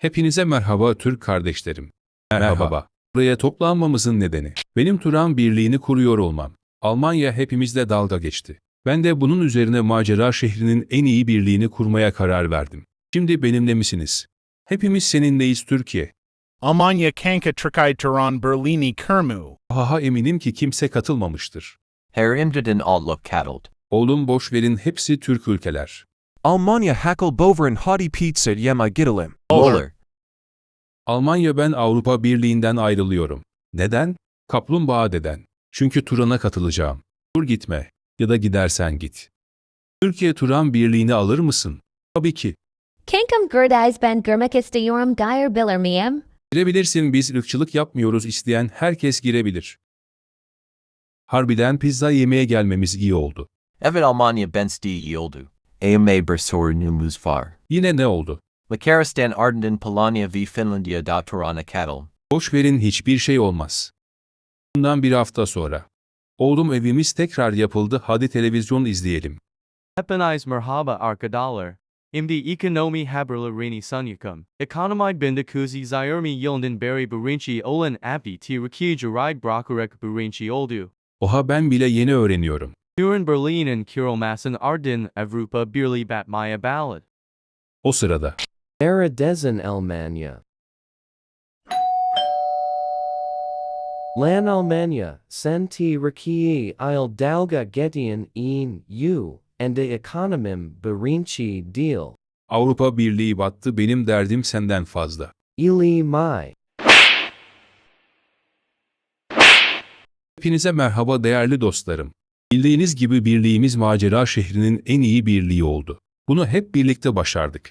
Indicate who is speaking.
Speaker 1: Hepinize merhaba Türk kardeşlerim. Merhaba. Buraya toplanmamızın nedeni, benim Turan birliğini kuruyor olmam. Almanya hepimizle dalga geçti. Ben de bunun üzerine macera şehrinin en iyi birliğini kurmaya karar verdim. Şimdi benimle misiniz? Hepimiz seninleyiz Türkiye.
Speaker 2: Almanya kanka Turkai Turan Berlini Kermu.
Speaker 1: Haha eminim ki kimse katılmamıştır.
Speaker 3: Her imdiden alluk kattelt.
Speaker 1: Oğlum boş verin hepsi Türk ülkeler.
Speaker 4: Almanya hakkel boveren hottie pizza yema gidelim.
Speaker 3: Molar.
Speaker 1: Almanya ben Avrupa Birliği'nden ayrılıyorum. Neden? Kaplumbağa deden. Çünkü Turan'a katılacağım. Dur gitme. Ya da gidersen git. Türkiye Turan Birliği'ni alır mısın? Tabii ki.
Speaker 5: Kankum gerdais ben gurmak istiyorum geir biller miyem?
Speaker 1: Girebilirsin biz ırkçılık yapmıyoruz isteyen herkes girebilir. Harbiden pizza yemeye gelmemiz iyi oldu.
Speaker 3: Evet Almanya bens die yoldu. AMA bersor numuz far.
Speaker 1: Yine ne oldu?
Speaker 3: Makaristan Ardenden Polania v Finlandia da Turana kattel.
Speaker 1: Boş verin hiçbir şey olmaz. Bundan bir hafta sonra. Oğlum evimiz tekrar yapıldı hadi televizyon izleyelim.
Speaker 6: Hepiniz merhaba arkadaşlar. Imdi ekonomi haberlerini sunuyorum. Ekonomi bindikuzi zirmi yılından beri birinci olan abdi Türkiye Juray Bırakerek birinci oldu.
Speaker 1: Oha ben bile yeni öğreniyorum.
Speaker 6: Duran Berlin'in Kirolmasın Ardın Avrupa Birliği Batmaya Ballad.
Speaker 1: O sırada.
Speaker 7: Eredesen Almanya. Lan Almanya, senti Rikiyi il dalga getian in u, and de economim berinci deal.
Speaker 1: Avrupa Birliği battı benim derdim senden fazla.
Speaker 7: Ili mai.
Speaker 1: Hepinize merhaba değerli dostlarım. Bildiğiniz gibi birliğimiz macera şehrinin en iyi birliği oldu. Bunu hep birlikte başardık.